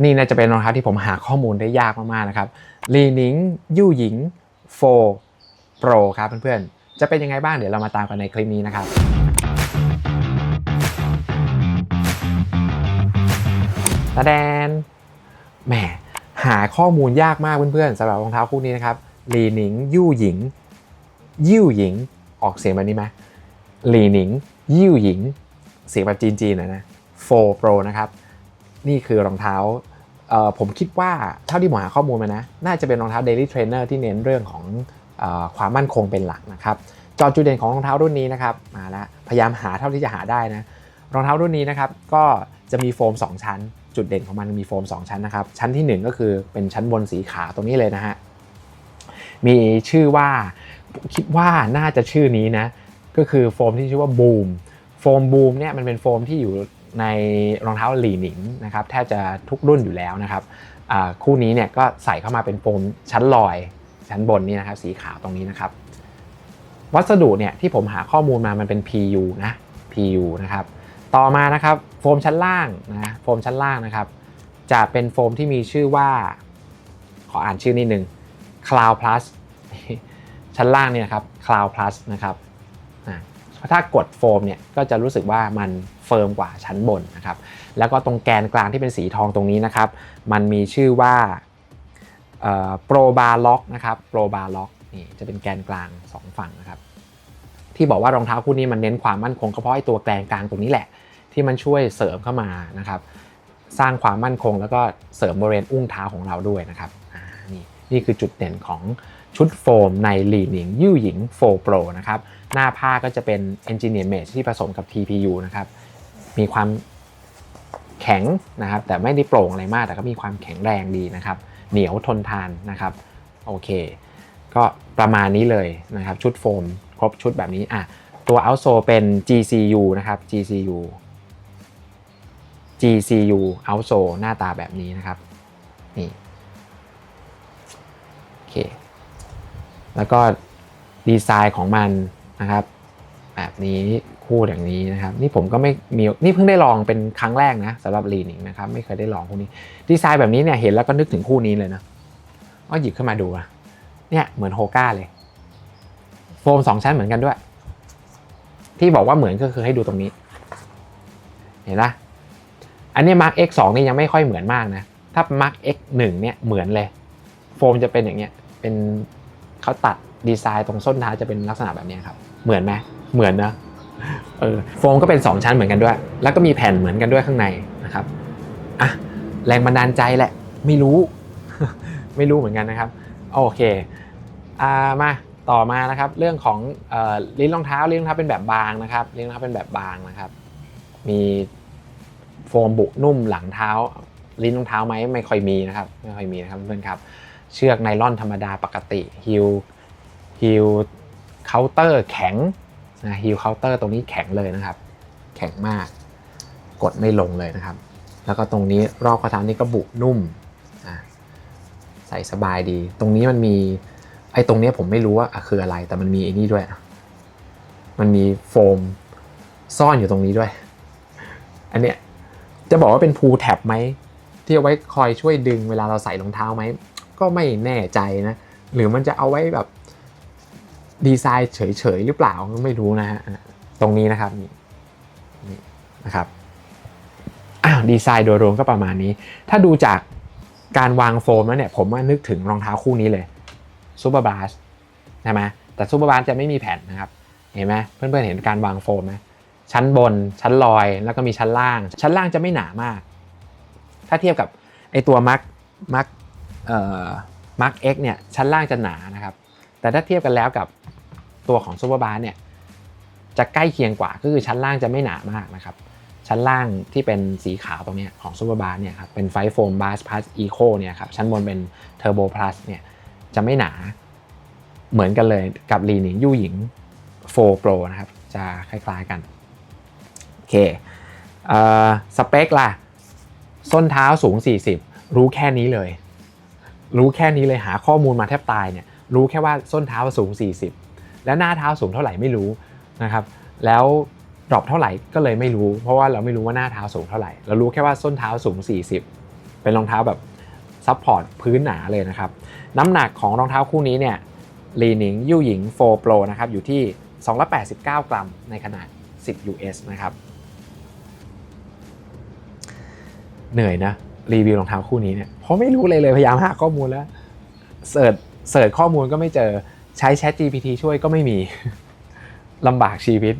นี่น่าจะเป็นรองเท้าที่ผมหาข้อมูลได้ยากมากๆนะครับลีนิงยู่หญิง4 Pro ครับเพื่อนๆ จะเป็นยังไงบ้างเดี๋ยวเรามาตามกันในคลิปนี้นะครับตาแดนแหมหาข้อมูลยากมากเพื่อนๆสำหรับรองเท้าคู่นี้นะครับลีนิงยู่หญิงยิ่หญิง ออกเสียงแบบนี้ไหมลีนิงยิ่หญิง เสียงแบบจีนๆหนะนะ4 Pro นะครับ นี่คือรองเท้าผมคิดว่าเท่าที่ผมหาข้อมูลมานะ น่าจะเป็นรองเท้า Daily Trainer ที่เน้นเรื่องของอความมั่นคงเป็นหลักนะครับจอจุดเด่นของรองเท้ารุ่นนี้นะครับมาแล้วพยายามหาเท่าที่จะหาได้นะรองเท้ารุ่นนี้นะครับก็จะมีโฟม 2 ชั้น จุดเด่นของมันมีโฟม 2 ชั้นนะครับ ชั้นที่ 1 ก็คือเป็นชั้นบนสีขาวตรงนี้เลยนะฮะมีชื่อว่าคิดว่าน่าจะชื่อนี้นะก็คือโฟมที่ชื่อว่าบูมโฟมบูมเนี่ยมันเป็นโฟมที่อยู่ ในรองเท้าหลีหนิงนะครับแทบจะทุกรุ่นอยู่แล้วนะครับคู่นี้เนี่ยก็ใส่เข้ามาเป็นโฟมชั้นลอยชั้นบนนี่นะครับสีขาวตรงนี้นะครับ วัสดุเนี่ยที่ผมหาข้อมูลมามันเป็น PU นะ PU นะครับต่อมานะครับโฟมชั้นล่างนะโฟมชั้นล่างนะครับ จะเป็นโฟมที่มีชื่อว่า ขออ่านชื่อนิดนึง Cloud Plus ชั้นล่างเนี่ยครับ Cloud Plus นะครับ ถ้ากดโฟมเนี่ยก็จะรู้สึกว่ามันเฟิร์มกว่าชั้นบนนะครับ แล้วก็ตรงแกนกลางที่เป็นสีทองตรงนี้นะครับ มันมีชื่อว่าโปรบาร์ล็อกนะครับโปรบาร์ล็อกนี่จะเป็นแกนกลาง 2 ฝั่งนะครับ ที่บอกว่ารองเท้าคู่นี้มันเน้นความมั่นคงก็เพราะไอ้ตัวแกนกลางตรงนี้แหละ ที่มันช่วยเสริมเข้ามานะครับ สร้างความมั่นคงแล้วก็เสริมบริเวณอุ้งเท้าของเราด้วยนะครับนี่ นี่คือจุดเด่นของชุดโฟมในลีหนิงยู่หญิง4 Pro นะครับ หน้าผ้าก็จะเป็น Engineer Mesh ที่ผสมกับ TPU นะครับ มีความแข็งนะครับ แต่ไม่ได้โปร่งอะไรมากแต่ก็มีความแข็งแรงดีนะครับ เหนียวทนทานนะครับ โอเค ก็ประมาณนี้เลยนะครับ ชุดโฟมครบชุดแบบนี้อะตัว outsole เป็น GCU นะครับ GCU GCU outsole หน้าตาแบบนี้นะครับนี่ แล้วก็ดีไซน์ของมันนะครับแบบนี้คู่อย่างนี้นะครับ นี่ผมก็ไม่มีนี่เพิ่งได้ลองเป็นครั้งแรกนะสำหรับลีนิงนะครับ ไม่เคยได้ลองคู่นี้ ดีไซน์แบบนี้เนี่ยเห็นแล้วก็นึกถึงคู่นี้เลยนะก็หยิบขึ้นมาดูอะเนี่ยเหมือนโฮก้าเลย โฟมสองชั้นเหมือนกันด้วย ที่บอกว่าเหมือนก็คือให้ดูตรงนี้ เห็นไหมอันนี้ Mark X 2นี่ยังไม่ค่อยเหมือนมากนะ ถ้า Mark X 1เนี่ยเหมือนเลย โฟมจะเป็นอย่างเงี้ยเป็น เขาตัดดีไซน์ตรงส้นเท้าจะเป็นลักษณะแบบนี้ครับ เหมือนไหมเหมือนนะเออโฟมก็เป็น 2 ชั้นเหมือนกันด้วย แล้วก็มีแผ่นเหมือนกันด้วยข้างในนะครับอะแรงบันดาลใจแหละ ไม่รู้ ไม่รู้เหมือนกันนะครับ โอเคอ่ามาต่อมานะครับ เรื่องของลิ้นรองเท้าลิ้นรองเท้าเป็นแบบบางนะครับลิ้นรองเท้าเป็นแบบบางนะครับ มีโฟมบุนุ่มหลังเท้า ลิ้นรองเท้าไหมไม่ค่อยมีนะครับ ไม่ค่อยมีนะครับเพื่อนครับ เชือกไนล่อนธรรมดาปกติฮิลฮิลเคาน์เตอร์แข็งนะฮิลเคาน์เตอร์ตรงนี้แข็งเลยนะครับ แข็งมากกดไม่ลงเลยนะครับ แล้วก็ตรงนี้รอบข้อเท้านี่ก็บุนุ่มอะใส่สบายดี ตรงนี้มันมีไอ้ตรงนี้ผมไม่รู้ว่าคืออะไรแต่มันมีไอ้นี่ด้วย มันมีโฟมซ่อนอยู่ตรงนี้ด้วย อันเนี้ยจะบอกว่าเป็นพูแท็บไหมที่เอาไว้คอยช่วยดึงเวลาเราใส่รองเท้าไหม ก็ไม่แน่ใจนะ หรือมันจะเอาไว้แบบดีไซน์เฉยๆหรือเปล่าก็ไม่รู้นะฮะตรงนี้นะครับนี่นะครับอ้าวดีไซน์โดยรวมก็ประมาณนี้ ถ้าดูจากการวางโฟมแล้วเนี่ย ผมนึกถึงรองเท้าคู่นี้เลยซูเปอร์บาสใช่ไหมแต่ซูเปอร์บาสจะไม่มีแผ่นนะครับ เห็นไหมเพื่อนๆเห็นการวางโฟมไหมชั้นบน ชั้นลอย แล้วก็มีชั้นล่าง ชั้นล่างจะไม่หนามาก ถ้าเทียบกับไอตัวมาร์คมาร์ค เอ่อมาร์คเอ็กเนี่ยชั้นล่างจะหนานะครับ แต่ถ้าเทียบกันแล้วกับตัวของซูเปอร์บาร์เนี่ยจะใกล้เคียงกว่าก็คือชั้นล่างจะไม่หนามากนะครับ ชั้นล่างที่เป็นสีขาวตรงนี้ของซูเปอร์บาร์เนี่ยครับเป็นไฟโฟมบาร์พลัสอีโคเนี่ยครับชั้นบนเป็นเทอร์โบพลัสเนี่ยจะไม่หนาเหมือนกันเลยกับลีนิงยู่หญิง4 Pro นะครับ จะคล้ายๆกัน โอเคสเปคล่ะ ส้นเท้าสูง 40 รู้แค่นี้เลย รู้แค่นี้เลยหาข้อมูลมาแทบตายเนี่ยรู้แค่ว่าส้นเท้าสูง 40 แล้วหน้าเท้าสูงเท่าไหร่ไม่รู้นะครับแล้วดรอปเท่าไหร่ก็เลยไม่รู้ เพราะว่าเราไม่รู้ว่าหน้าเท้าสูงเท่าไหร่เรารู้แค่ว่าส้นเท้าสูง 40 เป็นรองเท้าแบบซัพพอร์ตพื้นหนาเลยนะครับน้ำหนักของรองเท้าคู่นี้เนี่ยลีนิงยู่หญิง4 Pro นะครับอยู่ที่ 289 กรัมในขนาด 10 US นะครับ เหนื่อยนะ รีวิวรองเท้าคู่นี้เนี่ยเพราะไม่รู้เลยเลยพยายามหาข้อมูลแล้วเสิร์ชเสิร์ชข้อมูลก็ไม่เจอใช้ Chat GPT ช่วยก็ไม่มีลำบากชีวิต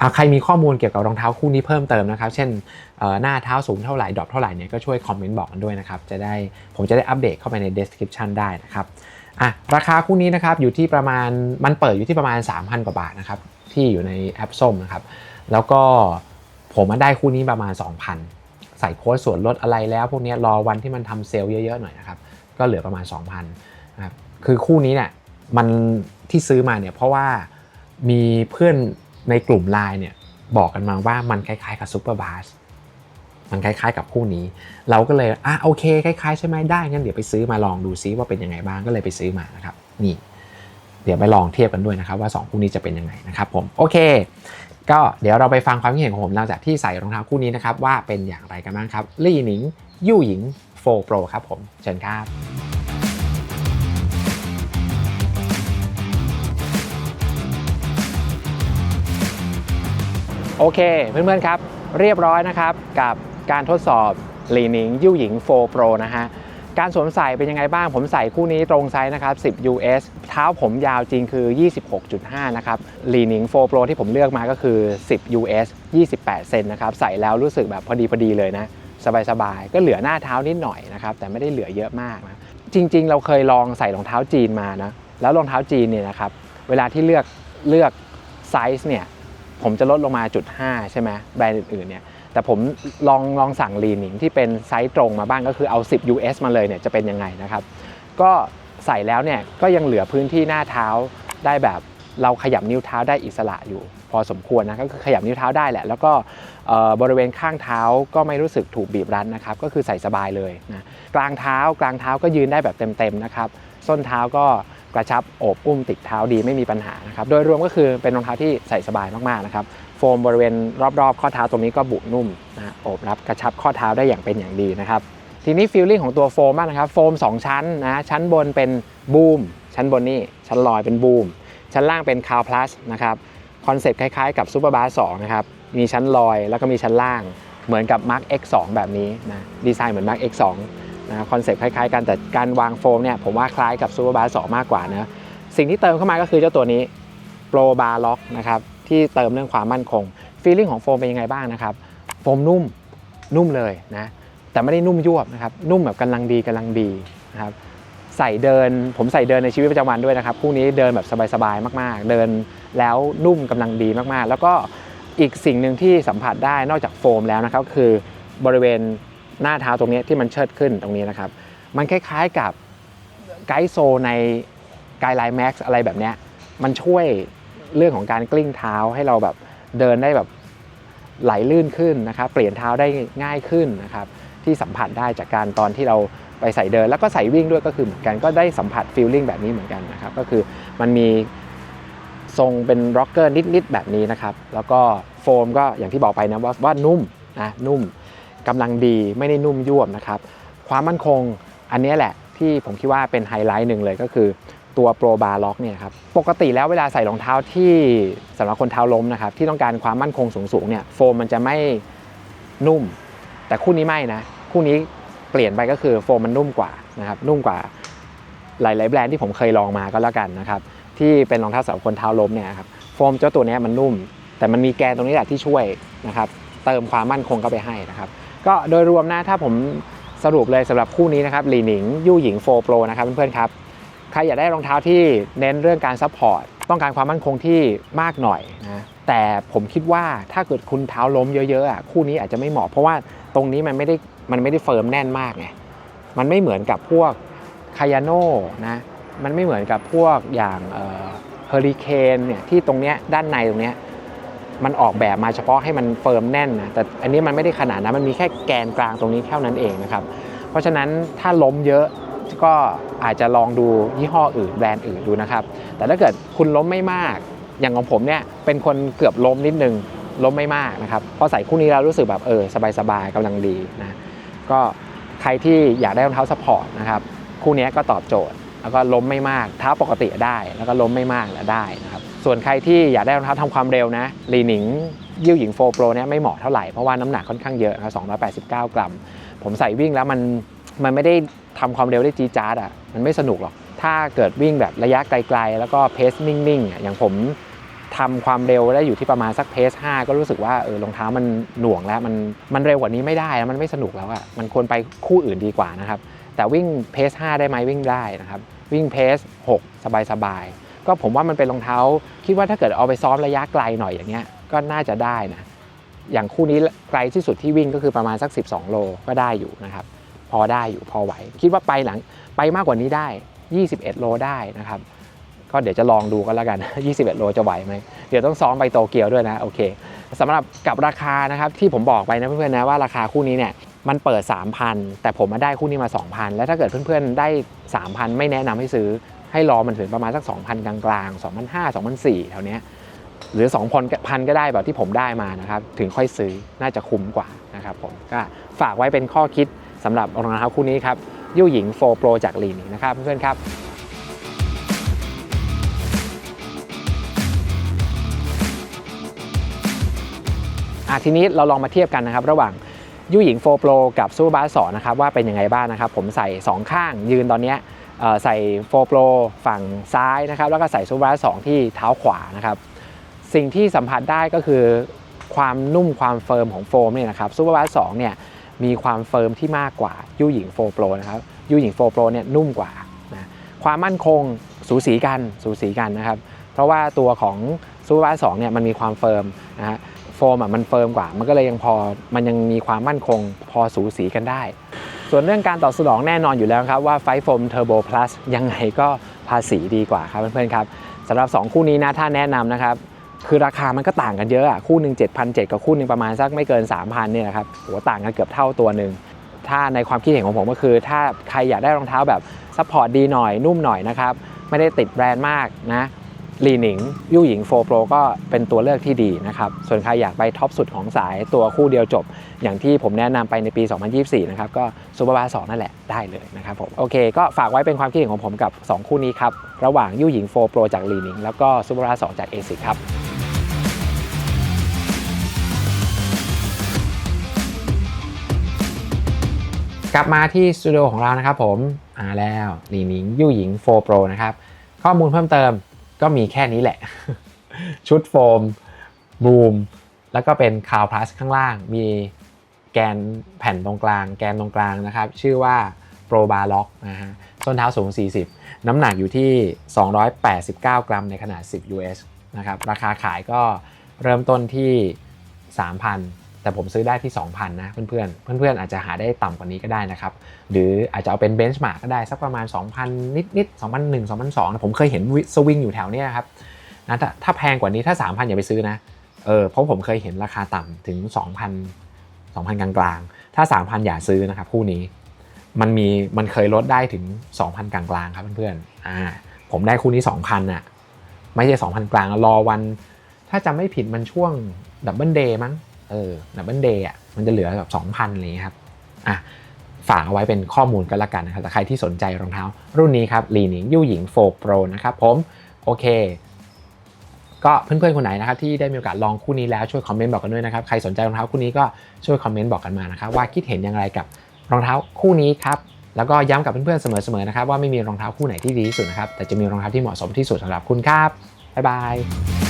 อใครมีข้อมูลเกี่ยวกับรองเท้าคู่นี้เพิ่มเติมนะครับ เช่นหน้าเท้าสูงเท่าไหร่ดรอปเท่าไหร่เนี่ยก็ช่วยคอมเมนต์บอกกันด้วยนะครับ จะได้ผมจะได้อัปเดตเข้าไปใน description ได้นะครับอะราคาคู่นี้นะครับอยู่ที่ประมาณมันเปิดอยู่ที่ประมาณ 3,000 กว่าบาทนะครับที่อยู่ในแอปส้มนะครับ แล้วก็ผมมาได้คู่นี้ประมาณ 2,000 ใส่โค้ดส่วนลดอะไรแล้ว พวกนี้รอวันที่มันทำเซลล์เยอะๆหน่อยนะครับก็เหลือประมาณ 2,000นะครับคือคู่นี้เนี่ยมันที่ซื้อมาเนี่ยเพราะว่ามีเพื่อนในกลุ่มไลน์เนี่ยบอกกันมาว่ามันคล้ายๆกับซูเปอร์บาสมันคล้ายๆกับคู่นี้ เราก็เลยอะโอเคคล้ายๆใช่ไหมได้งั้นเดี๋ยวไปซื้อมาลองดูซิว่าเป็นยังไงบ้างก็เลยไปซื้อมานะครับนี่ เดี๋ยวไปลองเทียบกันด้วยนะครับว่า 2 คู่นี้จะเป็นยังไงนะครับผมโอเค ก็เดี๋ยวเราไปฟังความคิดเห็นของผมหลังจากที่ใส่รองเท้าคู่นี้นะครับว่าเป็นอย่างไรกันบ้างครับลี่หนิงยู่หญิง4 Pro ครับผมเชิญครับโอเคเพื่อนๆครับเรียบร้อยนะครับกับการทดสอบลีนิงยู่หญิง4 Pro นะฮะการสวมใส่เป็นยังไงบ้างผมใส่คู่นี้ตรงไซส์นะครับ10 US ท้าผมยาวจริงคือ 26.5 นะครับลีนิง4 Pro ที่ผมเลือกมาก็คือ 10 US 28 เซนนะครับ ใส่แล้วรู้สึกแบบพอดีพอดีเลยนะ สบายๆ ก็เหลือหน้าเท้านิดหน่อยนะครับ แต่ไม่ได้เหลือเยอะมากนะ จริง ๆ เราเคยลองใส่รองเท้าจีนมานะ แล้วรองเท้าจีนเนี่ยนะครับ เวลาที่เลือกเลือกไซส์เนี่ย ผมจะลดลงมาจุด5ใช่ไหมแบรนด์อื่นๆเนี่ยแต่ผมลองลองสั่งลีนิงที่เป็นไซส์ตรงมาบ้างก็คือเอา 10 US มาเลยเนี่ยจะเป็นยังไงนะครับ ก็ ใส่แล้วเนี่ยก็ยังเหลือพื้นที่หน้าเท้าได้แบบเราขยับนิ้วเท้าได้อิสระอยู่ พอสมควรนะก็คือขยับนิ้วเท้าได้แหละ แล้วก็บริเวณข้างเท้าก็ไม่รู้สึกถูกบีบรัดนะครับ ก็คือใส่สบายเลยนะกลางเท้ากลางเท้าก็ยืนได้แบบเต็มๆนะครับส้นเท้าก็กระชับโอบอุ้มติดเท้าดีไม่มีปัญหานะครับโดยรวมก็คือเป็นรองเท้าที่ใส่สบายมากๆนะครับโฟมบริเวณรอบๆ ข้อเท้าตรงนี้ก็บุนุ่มนะโอบรับกระชับข้อเท้าได้อย่างเป็นอย่างดีนะครับ ทีนี้ฟีลลิ่งของตัวโฟมบ้างนะครับ โฟม 2 ชั้นนะชั้นบนเป็นบูมชั้นบนนี่ชั้นลอยเป็นบูมชั้นล่างเป็นคาวพลัสนะครับคอนเซ็ปต์คล้ายๆกับซูเปอร์บาร์สนะครับมีชั้นลอยแล้วก็มีชั้นล่างเหมือนกับ Mark X2 แบบนี้นะดีไซน์เหมือน Mark X2 นะคอนเซ็ปต์คล้ายๆกันแต่การวางโฟมเนี่ยผมว่าคล้ายกับซูเปอร์บาร์สมากกว่านะสิ่งที่เติมเข้ามาก็คือเจ้าตัวนี้ Pro Bar Lock นะครับที่เติมเรื่องความมั่นคงฟีลลิ่งของโฟมเป็นยังไงบ้างนะครับโฟมนุ่มนุ่มเลยนะ แต่ไม่ได้นุ่มยวบนะครับนุ่มแบบกำลังดีกำลังดีนะครับใส่เดินผมใส่เดินในชีวิตประจำวันด้วยนะครับคู่นี้เดินแบบสบายๆมาก ๆ เดินแล้วนุ่มกำลังดีมากๆ แล้วก็อีกสิ่งหนึ่งที่สัมผัสได้นอกจากโฟมแล้วนะครับคือบริเวณหน้าเท้าตรงนี้ที่มันเชิดขึ้นตรงนี้นะครับมันคล้ายๆกับไกด์โซในไกด์ไลน์แม็กซ์อะไรแบบนี้มันช่วยเรื่องของการกลิ้งเท้าให้เราแบบเดินได้แบบไหลลื่นขึ้นนะครับ เปลี่ยนเท้าได้ง่ายขึ้นนะครับ ที่สัมผัสได้จากการตอนที่เราไปใส่เดิน แล้วก็ใส่วิ่งด้วยก็คือเหมือนกันก็ได้สัมผัสฟีลลิ่งแบบนี้เหมือนกันนะครับก็คือมันมีทรงเป็นร็อกเกอร์นิดๆแบบนี้นะครับแล้วก็โฟมก็อย่างที่บอกไปนะว่าว่านุ่มนะนุ่มกำลังดีไม่ได้นุ่มยวบนะครับความมั่นคงอันนี้แหละที่ผมคิดว่าเป็นไฮไลท์หนึ่งเลยก็คือตัวโปรบาร์ล็อกเนี่ยครับปกติแล้วเวลาใส่รองเท้าที่สำหรับคนเท้าล้มนะครับที่ต้องการความมั่นคงสูงๆเนี่ยโฟมมันจะไม่นุ่ม แต่คู่นี้ไม่นะ คู่นี้เปลี่ยนไปก็คือโฟมมันนุ่มกว่านะครับนุ่มกว่าหลาย ๆ แบรนด์ที่ผมเคยลองมาก็แล้วกันนะครับที่เป็นรองเท้าสำหรับคนเท้าล้มเนี่ยครับโฟมเจ้าตัวนี้มันนุ่ม แต่มันมีแกนตรงนี้แหละที่ช่วยนะครับเติมความมั่นคงเข้าไปให้นะครับก็โดยรวมนะถ้าผมสรุปเลยสำหรับคู่นี้นะครับลีหนิงยู่หญิง4 Pro นะครับเพื่อนๆครับใครอยากได้รองเท้าที่เน้นเรื่องการซัพพอร์ตต้องการความมั่นคงที่มากหน่อยนะแต่ผมคิดว่าถ้าเกิดคุณเท้าล้มเยอะๆอะคู่นี้อาจจะไม่เหมาะเพราะว่าตรงนี้มันไม่ได้ มันไม่ได้เฟิร์มแน่นมากไงมันไม่เหมือนกับพวกคายาโน่นะมันไม่เหมือนกับพวกอย่างเฮอริเคนเนี่ยที่ตรงเนี้ยด้านในตรงเนี้ยมันออกแบบมาเฉพาะให้มันเฟิร์มแน่นนะแต่อันนี้มันไม่ได้ขนาดนั้นมันมีแค่แกนกลางตรงนี้เท่านั้นเองนะครับ เพราะฉะนั้นถ้าล้มเยอะก็อาจจะลองดูยี่ห้ออื่นแบรนด์อื่นดูนะครับ แต่ถ้าเกิดคุณล้มไม่มาก อย่างของผมเนี่ยเป็นคนเกือบล้มนิดนึงล้มไม่มากนะครับพอใส่คู่นี้แล้วรู้สึกแบบเออสบายๆกำลังดีนะ ก็ใครที่อยากได้รองเท้าสปอร์ตนะครับคู่นี้ก็ตอบโจทย์ แล้วก็ล้มไม่มากเท้าปกติได้ แล้วก็ล้มไม่มากและได้นะครับส่วนใครที่อยากได้รองเท้าทำความเร็วนะลีหนิงยิ้วหญิงโฟโปรเนี่ยไม่เหมาะเท่าไหร่ เพราะว่าน้ำหนักค่อนข้างเยอะครับ289 กรัม ผมใส่วิ่งแล้วมันมันไม่ได้ทำความเร็วได้จีจาร์ดอะมันไม่สนุกหรอกถ้าเกิดวิ่งแบบระยะไกล ๆ แล้วก็เพสนิ่งๆอะอย่างผม ทำความเร็วได้อยู่ที่ประมาณสักเพส5ก็รู้สึกว่าเออรองเท้ามันหน่วงแล้วมันมันเร็วกว่านี้ไม่ได้แล้วมันไม่สนุกแล้วอะมันควรไปคู่อื่นดีกว่านะครับแต่วิ่งเพส5ได้ไหมวิ่งได้นะครับวิ่งเพส6สบายๆก็ผมว่ามันเป็นรองเท้า คิดว่าถ้าเกิดเอาไปซ้อมระยะไกลหน่อยอย่างเงี้ยก็น่าจะได้นะอย่างคู่นี้ไกลที่สุดที่วิ่งก็คือประมาณสัก 12 โลก็ได้อยู่นะครับพอได้อยู่พอไหว คิดว่าไปหลังไปมากกว่านี้ได้ 21 โลได้นะครับ ก็เดี๋ยวจะลองดูกันแล้วกัน 21 โลจะไหวไหมเดี๋ยวต้องซ้อมไปโตเกียวด้วยนะโอเคสำหรับกับราคานะครับที่ผมบอกไปนะเพื่อนๆนะว่าราคาคู่นี้เนี่ยมันเปิด 3,000 แต่ผมมาได้คู่นี้มา 2,000 แล้วถ้าเกิดเพื่อนๆได้ 3,000 ไม่แนะนำให้ซื้อให้รอมันถึงประมาณสัก 2,000 กลางๆ 2,500 2,400แถวเนี้ยหรือ 2 0 0 0พันก็ได้แบบที่ผมได้มานะครับถึงค่อยซื้อน่าจะคุ้มกว่านะครับผมก็ฝากไว้เป็นข้อคิดสำหรับรองเท้าคู่นี้ครับยู่หญิง 4 Pro จากลีนนะครับเพื่อนๆครับ อะทีนี้เราลองมาเทียบกันนะครับ ระหว่างยู่หญิง4 Pro กับซูเปอร์บาส2นะครับว่าเป็นยังไงบ้างนะครับ ผมใส่ 2 ข้างยืนตอนนี้ยเอ่อใส่4 Pro ฝั่งซ้ายนะครับ แล้วก็ใส่ซูเปอร์บาส2ที่เท้าขวานะครับ สิ่งที่สัมผัสได้ก็คือความนุ่มความเฟิร์มของโฟมเนี่ยนะครับซูเปอร์บาส2เนี่ยมีความเฟิร์มที่มากกว่ายู่หญิง4 Pro นะครับยู่หญิง4 Pro เนี่ยนุ่มกว่านะความมั่นคงสูสีกันสูสีกันนะครับ เพราะว่าตัวของซูเปอร์บาส2เนี่ยมันมีความเฟิร์มนะฮะ โฟมอะมันเฟิร์มกว่า มันก็เลยยังพอมันยังมีความมั่นคงพอสูสีกันได้ ส่วนเรื่องการตอบสนองแน่นอนอยู่แล้วครับว่าไฟโฟมเทอร์โบพลัสยังไงก็ภาษีดีกว่าครับเพื่อนๆครับสำหรับ 2 คู่นี้นะถ้าแนะนำนะครับคือราคามันก็ต่างกันเยอะอะคู่หนึ่ง7,700กับคู่หนึ่งประมาณสักไม่เกิน 3,000เนี่ยนะครับโหต่างกันเกือบเท่าตัวหนึ่งถ้าในความคิดเห็นของผมก็คือ ถ้าใครอยากได้รองเท้าแบบซัพพอร์ตดีหน่อยนุ่มหน่อยนะครับไม่ได้ติดแบรนด์มากนะ ลีหนิงยู่หญิง4 Pro ก็เป็นตัวเลือกที่ดีนะครับ ส่วนใครอยากไปท็อปสุดของสายตัวคู่เดียวจบ อย่างที่ผมแนะนำไปในปี 2024 นะครับ ก็ซูเปอร์บาร์สนั่นแหละได้เลยนะครับผม โอเค ก็ฝากไว้เป็นความคิดเห็นของผมกับ 2 คู่นี้ครับ ระหว่างยู่หญิง4 Pro จากลีหนิงแล้วก็ซูเปอร์บาร์สจาก ASIC ครับกลับมาที่สตูดิโอของเรานะครับผมมาแล้วหลีหนิงยู่หญิง4 Pro นะครับ ข้อมูลเพิ่มเติม ก็มีแค่นี้แหละ ชุดโฟมบูม แล้วก็เป็นคาวพลัสข้างล่าง มีแกนแผ่นตรงกลาง แกนตรงกลางนะครับ ชื่อว่า Pro Bar Lock นะฮะส้นเท้าสูง 40 น้ำหนักอยู่ที่ 289 กรัมในขนาด 10 US นะครับ ราคาขายก็เริ่มต้นที่ 3,000 แต่ผมซื้อได้ที่ 2,000 นะเพื่อนๆ เพื่อนๆ อาจจะหาได้ต่ำกว่านี้ก็ได้นะครับ หรืออาจจะเอาเป็นเบนช์มาร์กก็ได้ สักประมาณ 2,000 นิดๆ 2,001 2,002นะผมเคยเห็นสวิงอยู่แถวเนี้ยครับนะถ้าถ้าแพงกว่านี้ถ้า 3,000 อย่าไปซื้อนะเออเพราะผมเคยเห็นราคาต่ำถึง 2,000 2,000 กลางๆ ถ้า 3,000 อย่าซื้อนะครับคู่นี้ มันมีมันเคยลดได้ถึง 2,000 กลางๆ ครับเพื่อนๆอ่าผมได้คู่นี้ 2,000น่ะไม่ใช่ 2,000 กลางรอวัน ถ้าจำไม่ผิดมันช่วงดับเบิลเดย์มั้ง เออดับเบิลเดย์อะมันจะเหลือแบบ2,000อะไรอย่างเงี้ยครับอะฝากเอาไว้เป็นข้อมูลกันละกันนะครับแต่ใครที่สนใจรองเท้า รุ่นนี้ครับลีนิงยู่หญิง4 Pro นะครับผมโอเค ก็เพื่อนๆคนไหนนะครับที่ได้มีโอกาสลองคู่นี้แล้วช่วยคอมเมนต์บอกกันด้วยนะครับใครสนใจรองเท้าคู่นี้ก็ช่วยคอมเมนต์บอกกันมานะครับว่าคิดเห็นอย่างไรกับรองเท้าคู่นี้ครับแล้วก็ย้ำกับเพื่อนๆเสมอๆนะครับว่าไม่มีรองเท้าคู่ไหนที่ดีที่สุดนะครับแต่จะมีรองเท้าที่เหมาะสมที่สุดสำหรับคุณครับบ๊ายบาย